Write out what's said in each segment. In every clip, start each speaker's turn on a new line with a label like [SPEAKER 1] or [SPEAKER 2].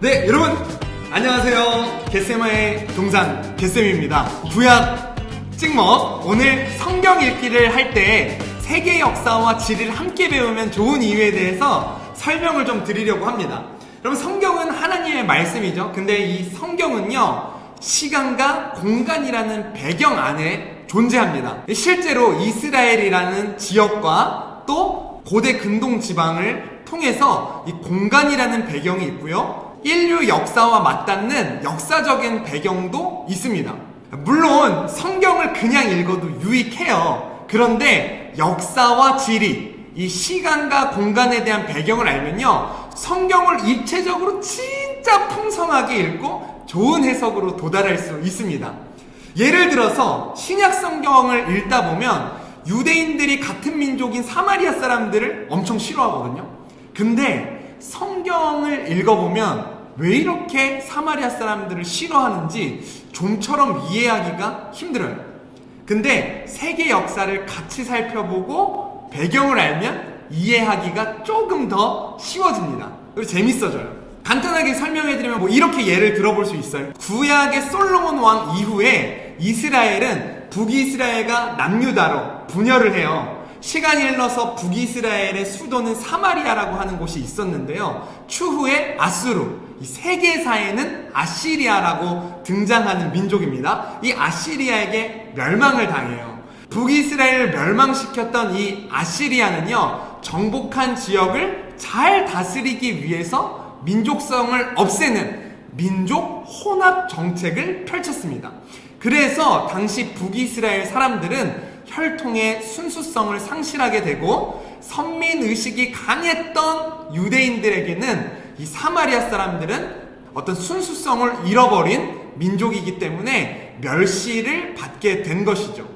[SPEAKER 1] 네, 여러분 안녕하세요. 개세마의 동산 개쌤입니다. 구약 찍먹 오늘 성경 읽기를 할 때 세계 역사와 지리를 함께 배우면 좋은 이유에 대해서 설명을 좀 드리려고 합니다. 여러분 성경은 하나님의 말씀이죠. 근데 이 성경은요 시간과 공간이라는 배경 안에 존재합니다. 실제로 이스라엘이라는 지역과 또 고대 근동 지방을 통해서 이 공간이라는 배경이 있고요. 인류 역사와 맞닿는 역사적인 배경도 있습니다. 물론 성경을 그냥 읽어도 유익해요. 그런데 역사와 지리, 이 시간과 공간에 대한 배경을 알면요. 성경을 입체적으로 진짜 풍성하게 읽고 좋은 해석으로 도달할 수 있습니다. 예를 들어서 신약 성경을 읽다 보면 유대인들이 같은 민족인 사마리아 사람들을 엄청 싫어하거든요. 근데 성경을 읽어보면 왜 이렇게 사마리아 사람들을 싫어하는지 좀처럼 이해하기가 힘들어요. 근데 세계 역사를 같이 살펴보고 배경을 알면 이해하기가 조금 더 쉬워집니다. 그리고 재밌어져요. 간단하게 설명해드리면 뭐 이렇게 예를 들어볼 수 있어요. 구약의 솔로몬 왕 이후에 이스라엘은 북이스라엘과 남유다로 분열을 해요. 시간이 흘러서 북이스라엘의 수도는 사마리아라고 하는 곳이 있었는데요. 추후에 아수르, 이 세계사에는 아시리아라고 등장하는 민족입니다. 이 아시리아에게 멸망을 당해요. 북이스라엘을 멸망시켰던 이 아시리아는요, 정복한 지역을 잘 다스리기 위해서 민족성을 없애는 민족 혼합 정책을 펼쳤습니다. 그래서 당시 북이스라엘 사람들은 혈통의 순수성을 상실하게 되고 선민 의식이 강했던 유대인들에게는 이 사마리아 사람들은 어떤 순수성을 잃어버린 민족이기 때문에 멸시를 받게 된 것이죠.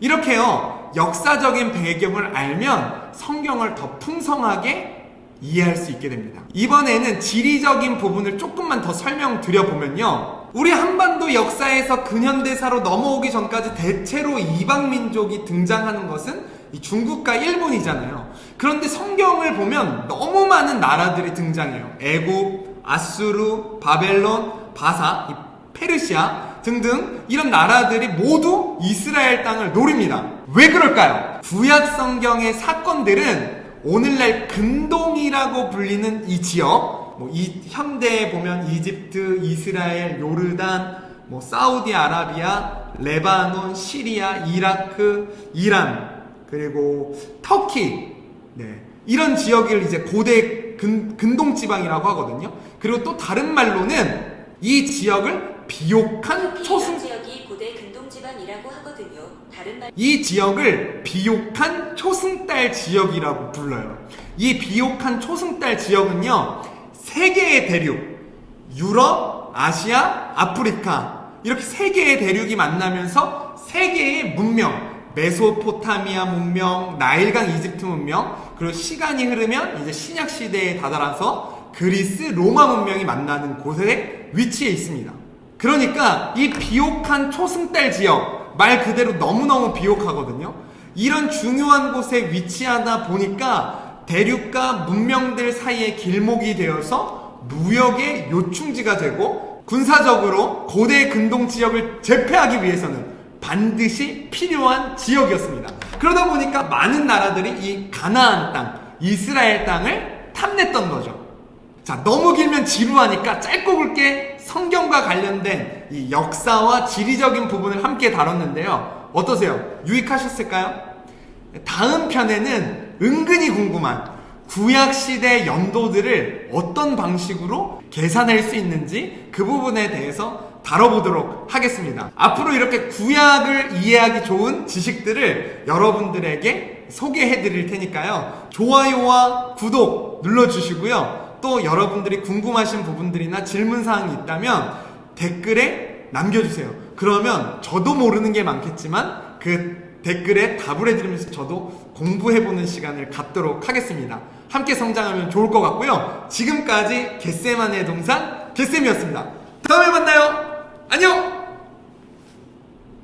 [SPEAKER 1] 이렇게요, 역사적인 배경을 알면 성경을 더 풍성하게 이해할 수 있게 됩니다. 이번에는 지리적인 부분을 조금만 더 설명드려 보면요. 우리 한반도 역사에서 근현대사로 넘어오기 전까지 대체로 이방민족이 등장하는 것은 이 중국과 일본이잖아요. 그런데 성경을 보면 너무 많은 나라들이 등장해요. 애굽, 아수르, 바벨론, 바사, 이 페르시아 등등 이런 나라들이 모두 이스라엘 땅을 노립니다. 왜 그럴까요? 구약 성경의 사건들은 오늘날 근동이라고 불리는 이 지역, 뭐 이 현대에 보면 이집트, 이스라엘, 요르단, 뭐 사우디아라비아, 레바논, 시리아, 이라크, 이란, 그리고 터키, 네. 이런 지역을 이제 고대 근, 근동 지방이라고 하거든요. 그리고 또 다른 말로는 이 지역을 비옥한 초승
[SPEAKER 2] 지역이 고대 근동 지방이라고 하거든요. 다른 말
[SPEAKER 1] 이 지역을 비옥한 초승달 지역이라고 불러요. 이 비옥한 초승달 지역은요, 세 개의 대륙, 유럽, 아시아, 아프리카, 이렇게 세 개의 대륙이 만나면서 세 개의 문명, 메소포타미아 문명, 나일강 이집트 문명, 그리고 시간이 흐르면 이제 신약 시대에 다다라서 그리스 로마 문명이 만나는 곳에 위치해 있습니다. 그러니까 이 비옥한 초승달 지역 말 그대로 너무너무 비옥하거든요. 이런 중요한 곳에 위치하다 보니까 대륙과 문명들 사이의 길목이 되어서 무역의 요충지가 되고 군사적으로 고대 근동 지역을 제패하기 위해서는 반드시 필요한 지역이었습니다. 그러다 보니까 많은 나라들이 이 가나안 땅, 이스라엘 땅을 탐냈던 거죠. 자, 너무 길면 지루하니까 짧고 굵게 성경과 관련된 이 역사와 지리적인 부분을 함께 다뤘는데요. 어떠세요? 유익하셨을까요? 다음 편에는 은근히 궁금한 구약시대 연도들을 어떤 방식으로 계산할 수 있는지 그 부분에 대해서 다뤄보도록 하겠습니다. 앞으로 이렇게 구약을 이해하기 좋은 지식들을 여러분들에게 소개해 드릴 테니까요. 좋아요와 구독 눌러주시고요. 또 여러분들이 궁금하신 부분들이나 질문사항이 있다면 댓글에 남겨주세요. 그러면 저도 모르는 게 많겠지만 그 댓글에 답을 해드리면서 저도 공부해보는 시간을 갖도록 하겠습니다. 함께 성장하면 좋을 것 같고요. 지금까지 개쌤만의 동산 개쌤이었습니다. 다음에 만나요. 안녕!